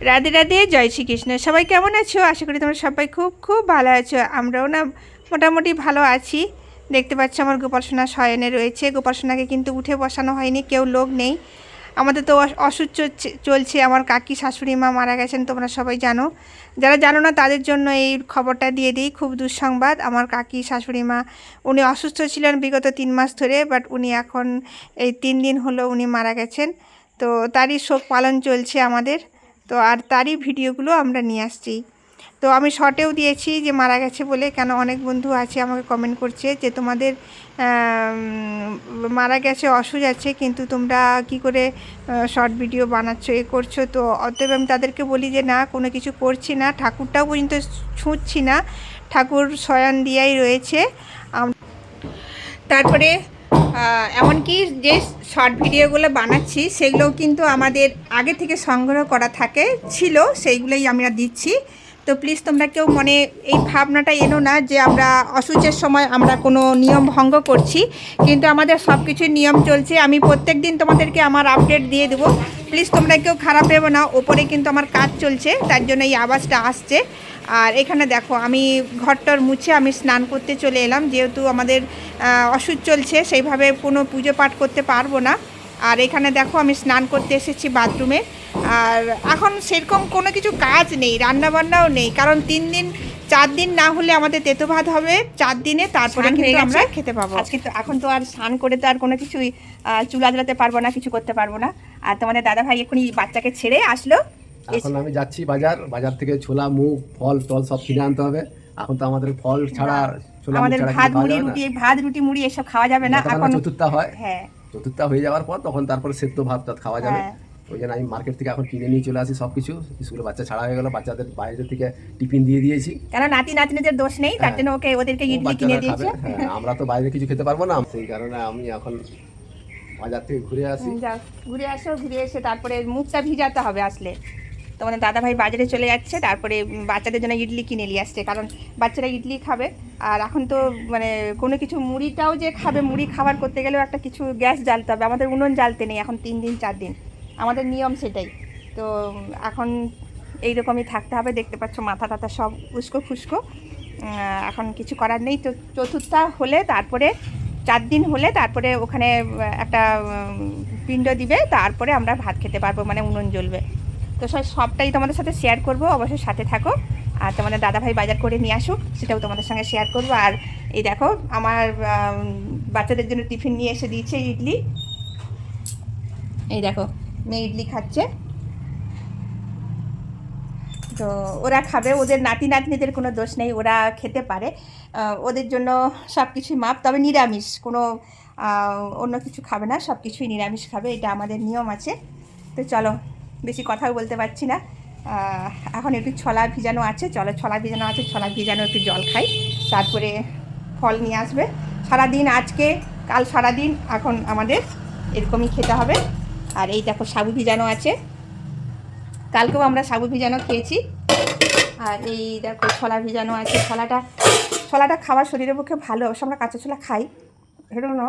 রাধে রাধে, জয় শ্রীকৃষ্ণ। সবাই কেমন আছো? আশা করি তোমরা সবাই খুব খুব ভালো আছো। আমরাও না মোটামুটি ভালো আছি। দেখতে পাচ্ছ আমার গোপালসোনা শয়নে রয়েছে। গোপালসোনাকে কিন্তু উঠে বসানো হয়নি, কেউ লোক নেই। আমাদের তো অস- অসুখ চলছে- চলছে। আমার কাকি শাশুড়ি মা মারা গেছেন, তোমরা সবাই জানো। যারা জানো না, তাদের জন্য এই খবরটা দিয়ে দিই। খুব দুঃসংবাদ, আমার কাকি শাশুড়ি মা, উনি অসুস্থ ছিলেন বিগত তিন মাস ধরে, বাট উনি এখন এই তিন দিন হলো উনি মারা গেছেন। তো তারই শোক পালন চলছে আমাদের। তো আর তারই ভিডিওগুলো আমরা নিয়ে আসছি। তো আমি শর্টেও দিয়েছি যে মারা গেছে বলে, কেন অনেক বন্ধু আছে আমাকে কমেন্ট করছে যে তোমাদের মারা গেছে অসুজ আছে, কিন্তু তোমরা কি করে শর্ট ভিডিও বানাচ্ছ, এ করছ? তো অতএব আমি তাদেরকে বলি যে না, কোনো কিছু করছি না, ঠাকুরটাও পর্যন্ত ছুঁচ্ছি না, ঠাকুর শয়ন দিয়াই রয়েছে। তারপরে এমনকি যে শর্ট ভিডিওগুলো বানাচ্ছি, সেগুলোও কিন্তু আমাদের আগে থেকে সংগ্রহ করা থাকে, ছিল, সেইগুলোই আমরা দিচ্ছি। তো প্লিজ তোমরা কেউ মনে এই ভাবনাটা এনো না যে আমরা অসুচের সময় আমরা কোনো নিয়ম ভঙ্গ করছি, কিন্তু আমাদের সব কিছুই নিয়ম চলছে। আমি প্রত্যেক দিন তোমাদেরকে আমার আপডেট দিয়ে দেবো। প্লিজ তোমরা কেউ খারাপ ভেবো না, ওপরে কিন্তু আমার কাজ চলছে, তার জন্য এই আওয়াজটা আসছে। আর এখানে দেখো, আমি ঘরটর মুছে আমি স্নান করতে চলে এলাম, যেহেতু আমাদের অসুখ চলছে, সেইভাবে কোনো পুজো পাঠ করতে পারব না। আর এখানে দেখো, আমি স্নান করতে এসেছি বাথরুমে আর এখন সেরকম কোনো কিছু কাজ নেই রান্নাবান্নাও নেই কারণ তিন দিন চার দিন না হলে আমাদের তেতো ভাত হবে চার দিনে তারপরে কিন্তু আমরা খেতে পাবো। আজকে তো এখন তো আর স্নান করে তো আর কোনো কিছুই চুলা জ্বালাতে পারব না কিছু করতে পারব না। আর তোমাদের দাদা ভাই এখনই বাচ্চাকে ছেড়ে আসলো। এখন আমি যাচ্ছি বাজার বাজার থেকে ছোলা মুগ ফল টল সব কিনে আনতে হবে। এখন তো আমাদের ফল ছাড়া আমাদের ভাত মুড়ি রুটি ভাত রুটি মুড়ি এসব খাওয়া যাবে না। এখন চতুর্থা হয় হ্যাঁ। চতুর্থা হয়ে যাওয়ার পর তখন তারপরে সেদ্ধ ভাত টাত খাওয়া যাবে। হ্যাঁ। ওই জন্য আমি মার্কেট থেকে এখন কিনে নিয়ে চলে আসি সব কিছু স্কুলে বাচ্চা ছাড়া হয়ে গেল বাচ্চাদের বাইরে থেকে টিফিন দিয়ে দিয়েছি। কেন নাতি নাতনিদের দোষ নেই? তার হ্যাঁ। জন্য ওকে ওদেরকে ইডলি কিনে দিয়েছে। হ্যাঁ, আমরা তো বাইরে কিছু খেতে পারব না। সেই কারণে আমি এখন বাজার থেকে ঘুরে আসি। ঘুরে আসো ঘুরে এসে তারপরে মুখটা ভিজাতে হবে আসলে। তোমাদের দাদা ভাই বাজারে চলে যাচ্ছে তারপরে বাচ্চাদের জন্য ইডলি কিনে নিয়ে আসছে কারণ বাচ্চারা ইডলি খাবে। আর এখন তো মানে কোনো কিছু মুড়িটাও যে খাবে মুড়ি খাবার করতে গেলেও একটা কিছু গ্যাস জ্বালতে হবে। আমাদের উনুন জ্বালতে নেই এখন তিন দিন চার দিন। আমাদের নিয়ম সেটাই। তো এখন এইরকমই থাকতে হবে, দেখতে পাচ্ছ মাথা টাথা সব উস্কো ফুস্কো। এখন কিছু করার নেই। তো চতুর্থা হলে তারপরে, চার দিন হলে তারপরে ওখানে একটা পিণ্ড দিবে, তারপরে আমরা ভাত খেতে পারব মানে উনুন জ্বলবে। তো সব, সবটাই তোমাদের সাথে শেয়ার করব, অবশ্যই সাথে থাকো। আর তোমাদের দাদাভাই বাজার করে নিয়ে আসুক, সেটাও তোমাদের সঙ্গে শেয়ার করব। আর এই দেখো, আমার বাচ্চাদের জন্য টিফিন নিয়ে এসে দিয়েছে ইডলি। এই দেখো মেয়ে ইডলি খাচ্ছে। তো ওরা খাবে, ওদের নাতি নাতনিদের কোনো দোষ নেই, ওরা খেতে পারে। ওদের জন্য সব কিছুই মাপ, তবে নিরামিষ, কোনো অন্য কিছু খাবে না সব কিছুই নিরামিষ খাবে, এটা আমাদের নিয়ম আছে। তো চলো, বেশি কথাও বলতে পারছি না। এখন একটু ছলা ভিজানো আছে, চলো ছলা ভিজানো আছে, ছলা ভিজানো একটু জল খাই, তারপরে ফল নিয়ে আসবে। সারাদিন আজকে, কাল সারাদিন, এখন আমাদের এরকমই খেতে হবে। আর এই দেখো সাবু ভিজানো আছে। কালকেও আমরা সাবু ভিজানো খেয়েছি। আর এই দেখো ছোলা ভিজানো আছে। ছোলাটা ছোলাটা খাওয়ার শরীরের পক্ষে ভালো, অবশ্য আমরা কাঁচা ছোলা খাই। না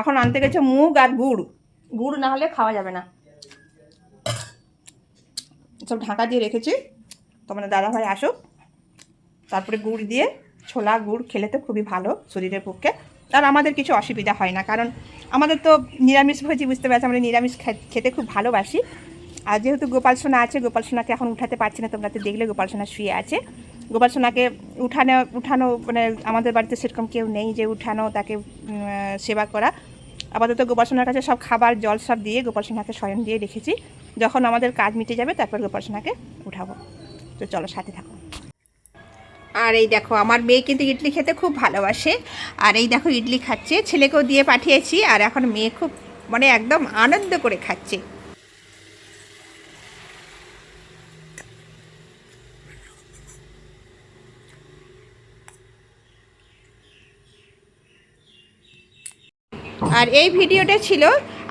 এখন আনতে গেছে মুগ আর গুড়। গুড় না হলে খাওয়া যাবে না। সব ঢাকা দিয়ে রেখেছি। তোমার দাদা ভাই আসুক। তারপরে গুড় দিয়ে, ছোলা, গুড় খেলে তো খুবই ভালো শরীরের পক্ষে। আর আমাদের কিছু অসুবিধা হয় না, কারণ আমাদের তো নিরামিষ ভোজি বুঝতে পারছি, আমরা নিরামিষ খেতে খুব ভালোবাসি। আর যেহেতু গোপাল সোনা আছে, গোপাল সোনাকে এখন উঠাতে পারছি না, তোমরা তো দেখলে গোপাল সোনা শুয়ে আছে। গোপাল সোনাকে উঠানো উঠানো মানে আমাদের বাড়িতে সেরকম কেউ নেই যে উঠানো, তাকে সেবা করা। আপাতত গোপাল সোনার কাছে সব খাবার, জল সব দিয়ে গোপাল সোনাকে শয়ন দিয়ে রেখেছি। যখন আমাদের কাজ মিটে যাবে, তারপর গোপাল সোনাকে উঠাবো। তো চলো সাথে থাকো। আর এই দেখো, আমার মেয়ে কিন্তু ইডলি খেতে খুব ভালোবাসে। আর এই দেখো, ইডলি খাচ্ছে। ছেলেকেও দিয়ে পাঠিয়েছি, আর এখন মেয়ে খুব মানে একদম আনন্দ করে খাচ্ছে। আর এই ভিডিওটা ছিল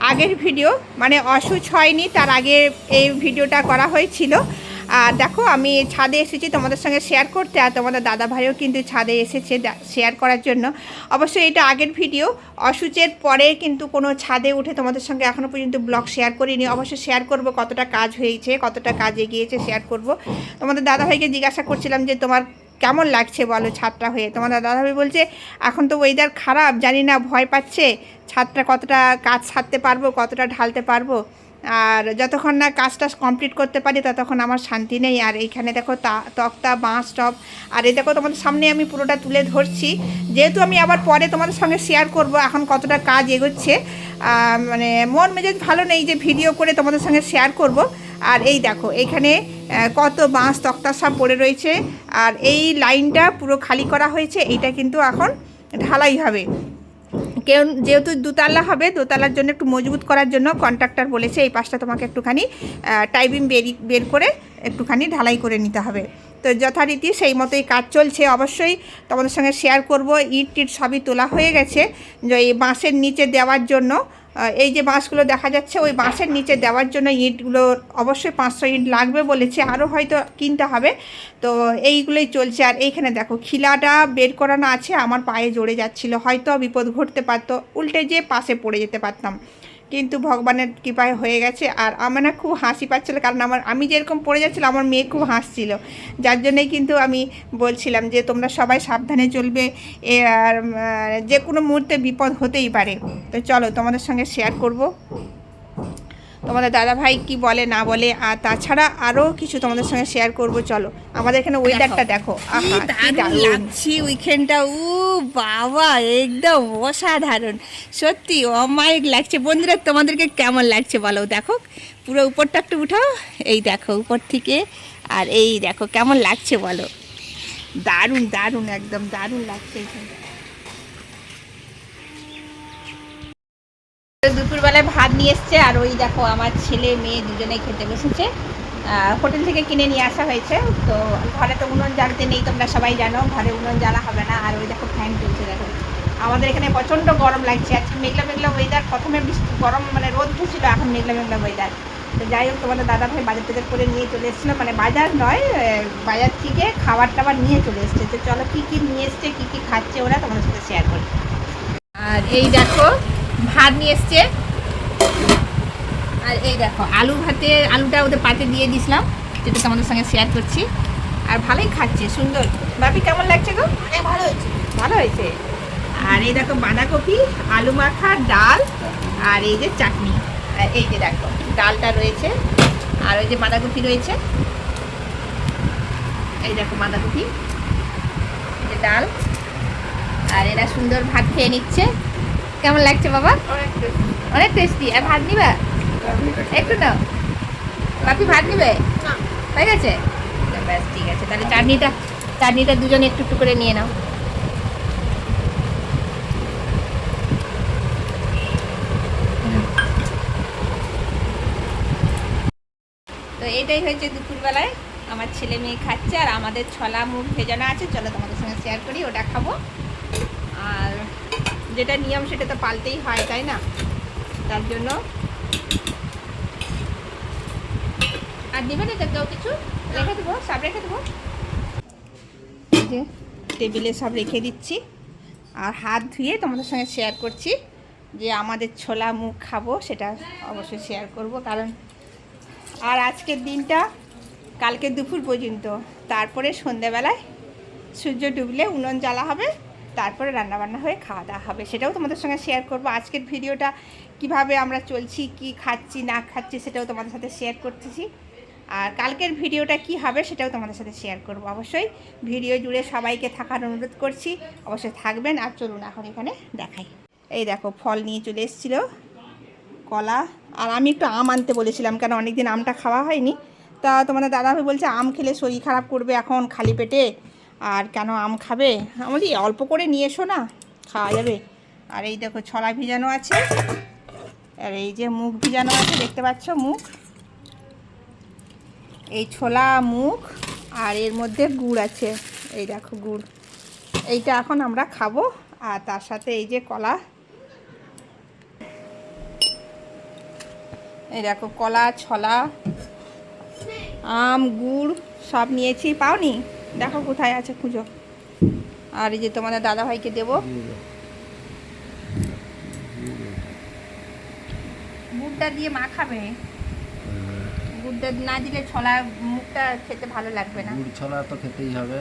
আগের ভিডিও মানে অসুচ হয়নি, তার আগে এই ভিডিওটা করা হয়েছিল। আর দেখো, আমি ছাদে এসেছি তোমাদের সঙ্গে শেয়ার করতে, আর তোমাদের দাদা ভাইও কিন্তু ছাদে এসেছে শেয়ার করার জন্য। অবশ্যই এটা আগের ভিডিও অসুচের পরে কিন্তু কোনো ছাদে উঠে তোমাদের সঙ্গে এখনও পর্যন্ত ব্লগ শেয়ার করিনি। অবশ্যই শেয়ার করব, কতটা কাজ হয়েছে, কতটা কাজ এগিয়েছে শেয়ার করব। তোমাদের দাদা ভাইকে জিজ্ঞাসা করছিলাম যে, তোমার কেমন লাগছে বলো ছাদটা হয়ে? তোমার দাদাভাই বলছে, এখন তো ওয়েদার খারাপ, জানি না, ভয় পাচ্ছে। ছাদটা কতটা কাজ সারতে পারব, কতটা ঢালতে পারব? আর যতক্ষণ না কাজটা কমপ্লিট করতে পারি, ততক্ষণ আমার শান্তি নেই। আর এইখানে দেখো তা, তক্তা, বাঁশ টপ আর এই দেখো তোমাদের সামনে আমি পুরোটা তুলে ধরছি। যেহেতু আমি আবার পরে তোমাদের সঙ্গে শেয়ার করব, এখন কতটা কাজ এগোচ্ছে মানে মন মেজাজ ভালো নেই যে ভিডিও করে তোমাদের সঙ্গে শেয়ার করব। আর এই দেখো এখানে কত বাঁশ, তক্তা সব পড়ে রয়েছে। আর এই লাইনটা পুরো খালি করা হয়েছে, এইটা কিন্তু এখন ঢালাই হবে। কেউ যেহেতু দোতলা হবে, দোতলার জন্য একটু মজবুত করার জন্য কন্ট্রাক্টর বলেছে, এই পাশটা তোমাকে একটুখানি টাইপিং বেরি, বের করে একটুখানি ঢালাই করে নিতে হবে। তো যথারীতি সেই মতোই কাজ চলছে। অবশ্যই তোমাদের সঙ্গে শেয়ার করব। ইট টিট সবই তোলা হয়ে গেছে। যে এই বাঁশের নিচে দেওয়ার জন্য এই যে বাঁশগুলো দেখা যাচ্ছে, ওই বাঁশের নিচে দেওয়ার জন্য ইঁটগুলো অবশ্যই পাঁচশো ইঁট লাগবে বলেছে, আরও হয়তো কিনতে হবে। তো এইগুলোই চলছে। আর এইখানে দেখো, খিলাটা বের করানো আছে, আমার পায়ে জড়ে যাচ্ছিল, হয়তো বিপদ ঘটতে পারতো, উল্টে যে পাশে পড়ে যেতে পারতাম। কিন্তু ভগবানের কৃপায় হয়ে গেছে আর আমার না খুব হাসি পাচ্ছিলো, কারণ আমার, আমি যেরকম পড়ে যাচ্ছিল আমার মেয়ে খুব হাসছিল। যার জন্যেই কিন্তু আমি বলছিলাম যে, তোমরা সবাই সাবধানে চলবে। আর যে কোনো মুহূর্তে বিপদ হতেই পারে। তো চলো তোমাদের সঙ্গে শেয়ার করব। তোমাদের দাদা ভাই কি বলে না বলে আর তাছাড়া আরও কিছু তোমাদের সঙ্গে শেয়ার করব চলো। আমাদের এখানে ওয়েদারটা দেখো। লাগছে ওইখানটা ও বাবা একদম অসাধারণ। সত্যি অমায়িক লাগছে। বন্ধুরা তোমাদেরকে কেমন লাগছে বলো? দেখো পুরো উপরটা একটু উঠাও। এই দেখো উপর থেকে। আর এই দেখো কেমন লাগছে বলো? দারুণ দারুণ একদম দারুণ লাগছে এইখানটা দুপুরবেলায় ভাত নিয়ে এসছে, আর ওই দেখো আমার ছেলে, মেয়ে দুজনেই খেতে বসেছে। হোটেল থেকে কিনে নিয়ে আসা হয়েছে, তো ঘরে তো উনুন জ্বালতে নেই, তোমরা সবাই জানো, ঘরে উনুন জ্বালা হবে না, আর ওই দেখো ফ্যান চলছে, দেখো। আমাদের এখানে প্রচণ্ড গরম লাগছে, আজকে মেঘলা মেঘলা ওয়েদার প্রথমে বৃষ্টি, গরম মানে রোদ উঠেছিল এখন মেঘলা মেঘলা ওয়েদার তো যাই হোক, তোমাদের দাদা ভাই বাজার টাজার করে নিয়ে চলে এসেছিল মানে বাজার নয় বাজার থেকে খাবার টাবার নিয়ে চলে এসছে। তো চলো কী কী নিয়ে এসছে, কী কী খাচ্ছে ওরা তোমাদের সাথে শেয়ার করি। আর এই দেখো ভাত নিয়ে এসছে। আর এই দেখো আলু ভাতে আলুটা ওদের পাতে দিয়ে দিয়েছিলাম যেটা তোমাদের সঙ্গে শেয়ার করছি। আর ভালোই খাচ্ছে সুন্দর। বাপি কেমন লাগছে গো? ভালো হয়েছে। ভালো হয়েছে? আর এই দেখো বাঁধাকপি আলু মাখা ডাল আর এই যে চাটনি। আর এই যে দেখো ডালটা রয়েছে আর ওই যে বাঁধাকপি রয়েছে। এই দেখো বাঁধাকপি এই যে ডাল। আর এরা সুন্দর ভাত খেয়ে নিচ্ছে। কেমন লাগছে বাবা? অনেক টেস্টি আর ভাত নিবা? একটু নাও। বাপি, ভাত নিবে? হয়ে গেছে? ব্যাস, ঠিক আছে। তাহলে চাটনিটা চাটনিটা দুজনে একটু একটু করে নিয়ে নাও। তো এটাই হয়েছে দুপুরবেলায়। আমার ছেলে মেয়ে খাচ্ছে আর আমাদের ছলা মুখ ভেজানো আছে। চলো তোমাদের সঙ্গে শেয়ার করি, ওটা খাব। আর যেটা নিয়ম সেটা তো পাল্টেই হয়, তাই না? তার জন্য। আর দিবে না তো কেউ কিছু? রেখে দেবো, সব রেখে দেবো। যে, টেবিলে সব রেখে দিচ্ছি। আর হাত ধুয়ে তোমাদের সঙ্গে শেয়ার করছি যে আমাদের ছোলা মুখ খাব, সেটা অবশ্যই শেয়ার করব। কারণ আর আজকের দিনটা কালকে দুপুর পর্যন্ত। তারপরে সন্ধেবেলায় সূর্য ডুবলে উনুন জ্বালা হবে। তারপরে রান্নাবান্না হয়ে খাওয়া দাওয়া হবে। সেটাও তোমাদের সঙ্গে শেয়ার করব। আজকের ভিডিওটা কীভাবে আমরা চলছি, কি খাচ্ছি, না খাচ্ছি, সেটাও তোমাদের সাথে শেয়ার করতেছি। আর কালকের ভিডিওটা কি হবে, সেটাও তোমাদের সাথে শেয়ার করব। অবশ্যই ভিডিও জুড়ে সবাইকে থাকার অনুরোধ করছি। অবশ্যই থাকবেন। আর চলুন এখন এখানে দেখাই। এই দেখো, ফল নিয়ে চলে এসেছিল, কলা। আর আমি একটু আম আনতে বলেছিলাম, কেন অনেকদিন আমটা খাওয়া হয়নি। তা তোমাদের দাদাভাই বলছে, আম খেলে শরীর খারাপ করবে এখন খালি পেটে। আর কেন আম খাবে? আমি অল্প করে নিয়ে এসো না, খাওয়া যাবে। আর এই দেখো ছলা ভিজানো আছে। আর এই যে মুখ ভিজানো আছে, দেখতে পাচ্ছ মুখ? এই ছোলা মুখ, আর এর মধ্যে গুড় আছে। এই দেখো গুড়। এইটা এখন আমরা খাব, আর তার সাথে এই যে কলা। এই দেখো, কলা, ছলা, আম, গুড় সব নিয়েছি। পাওনি? দেখো কোথায় আছে খুঁজো আর এই যে তোমাদের দাদা ভাইকে দেবো। গুড়টা দিয়ে মাখাবে। গুড়টা না দিলে ছলা মুখটা খেতে ভালো লাগবে না। গুড় ছোলা তো খেতেই হবে।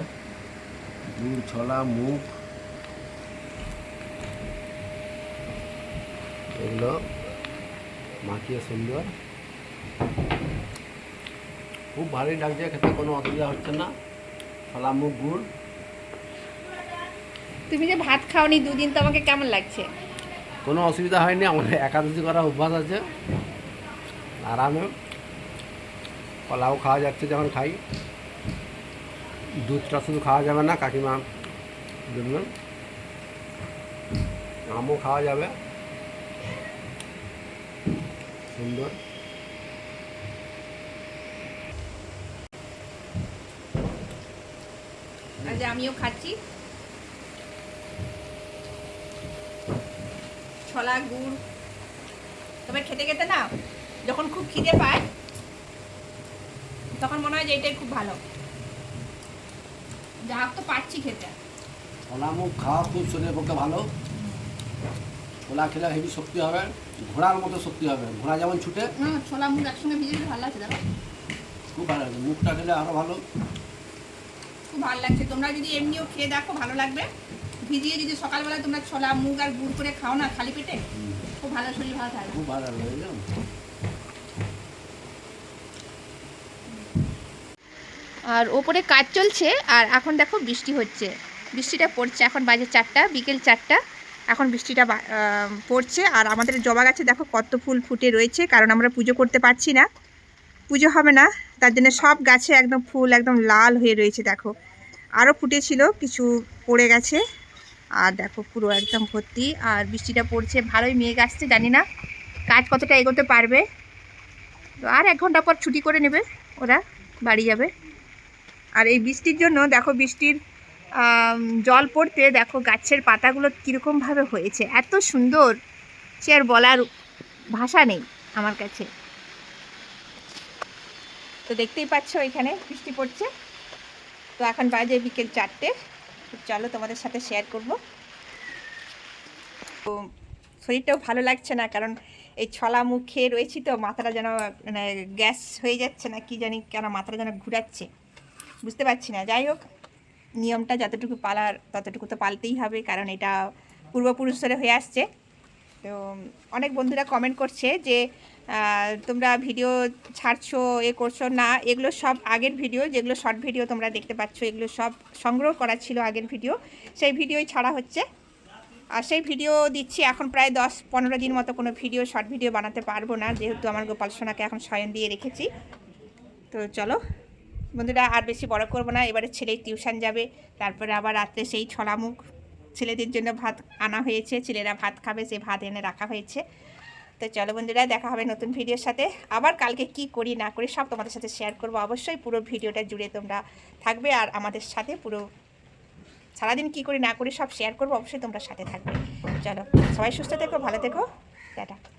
গুড় ছোলা, মুখ। এগুলো মাখিয়ে সুন্দর। খুব ভালোই লাগছে খেতে কোনো অসুবিধা হচ্ছে না। ছোলা মুগ গুড়। তুমি যে ভাত খাওনি দুদিন তো আমাকে কেমন লাগছে? কোনো অসুবিধা হয়নি আমাদের একাদশী করা অভ্যাস আছে। আরামে। কলাও খাওয়া যাচ্ছে যখন খাই। দুধটা শুধু খাওয়া যাবে না কাকিমা দেখবেন আমও খাওয়া যাবে। সুন্দর আর যে আমিও খাচ্ছি। ছলা গুড়। তবে খেতে খেতে না যখন খুব খিদে পায় তখন মনে হয় যে এটাই খুব ভালো। যা হোক তো পাচ্ছি খেতে। ছোলা মুখ খাওয়া খুব শরীরের পক্ষে ভালো। ছোলা খেলে হেভি শক্তি হবে ঘোড়ার মতো শক্তি হবে। ঘোড়া যেমন ছুটে ছোলা মুখ একসঙ্গে ভিজে ভালো লাগছে দেখো। খুব ভালো লাগে মুখটা খেলে আরও ভালো। খুব ভালো লাগছে। তোমরা যদি এমনিও খেয়ে দেখো ভালো লাগবে। ভিজিয়ে যদি সকালবেলা তোমরা ছোলা মুগ আর গুড় করে খাও না খালি পেটে খুব ভালো শরীর ভালো থাকবে খুব ভালো লাগে আর ওপরে কাজ চলছে আর এখন দেখো বৃষ্টি হচ্ছে। বৃষ্টিটা পড়ছে এখন বাজে চারটা বিকেল চারটা। এখন বৃষ্টিটা পড়ছে আর আমাদের জবা গাছে দেখো কত ফুল ফুটে রয়েছে কারণ আমরা পুজো করতে পারছি না। পুজো হবে না, তার জন্য সব গাছে একদম ফুল একদম লাল হয়ে রয়েছে, দেখো। আরও ফুটেছিল, কিছু পড়ে গেছে। আর দেখো, পুরো একদম ভর্তি। আর বৃষ্টিটা পড়ছে, ভালোই মেঘ আসছে, জানি না কাজ কতটা এগোতে পারবে। তো আর এক ঘণ্টা পর ছুটি করে নেবে, ওরা বাড়ি যাবে। আর এই বৃষ্টির জন্য, দেখো বৃষ্টির জল পড়তে, দেখো গাছের পাতাগুলো কীরকমভাবে হয়েছে। এত সুন্দর, সে আর বলার ভাষা নেই আমার কাছে। তো দেখতেই পাচ্ছ এখানে বৃষ্টি পড়ছে। তো এখন বাজে বিকেল চারটে। চলো তোমাদের সাথে শেয়ার করব। তো শরীরটাও ভালো লাগছে না, কারণ এই ছলা মুখ রয়েছি তো, মাথাটা যেন মানে গ্যাস হয়ে যাচ্ছে না, কি জানি কেন মাথাটা যেন ঘুরাচ্ছে। বুঝতে পারছি না। যাই হোক, নিয়মটা যতটুকু পালার, ততটুকু তো পালতেই হবে, কারণ এটা পূর্বপুরুষ ধরে হয়ে আসছে। তো অনেক বন্ধুরা কমেন্ট করছে যে তোমরা ভিডিও ছাড়ছো, এ করছ, না, এগুলো সব আগের ভিডিও যেগুলো শর্ট ভিডিও তোমরা দেখতে পাচ্ছ, এগুলো সব সংগ্রহ করা ছিল আগের ভিডিও সেই ভিডিওই ছাড়া হচ্ছে। আর সেই ভিডিও দিচ্ছি এখন প্রায় দশ পনেরো দিন মতো কোনো ভিডিও শর্ট ভিডিও বানাতে পারব না, যেহেতু আমার গোপাল সোনাকে এখন শয়ন দিয়ে রেখেছি। তো চলো, বন্ধুরা আর বেশি বড় করব না, এবারে ছেলে টিউশন যাবে, তারপরে আবার রাত্রে সেই ছলামুখ। ছেলেদের জন্য ভাত আনা হয়েছে, ছেলেরা ভাত খাবে, সে ভাত এনে রাখা হয়েছে। তো চলো বন্ধুরা, দেখা হবে নতুন ভিডিওর সাথে। আবার কালকে কি করি, না করি, সব তোমাদের সাথে শেয়ার করব। অবশ্যই পুরো ভিডিওটা জুড়ে তোমরা থাকবে আর আমাদের সাথে পুরো সারাদিন কি করি, না করি, সব শেয়ার করব। অবশ্যই তোমরা সাথে থাকবে। চলো, সবাই সুস্থ থেকো, ভালো থেকো। টাটা।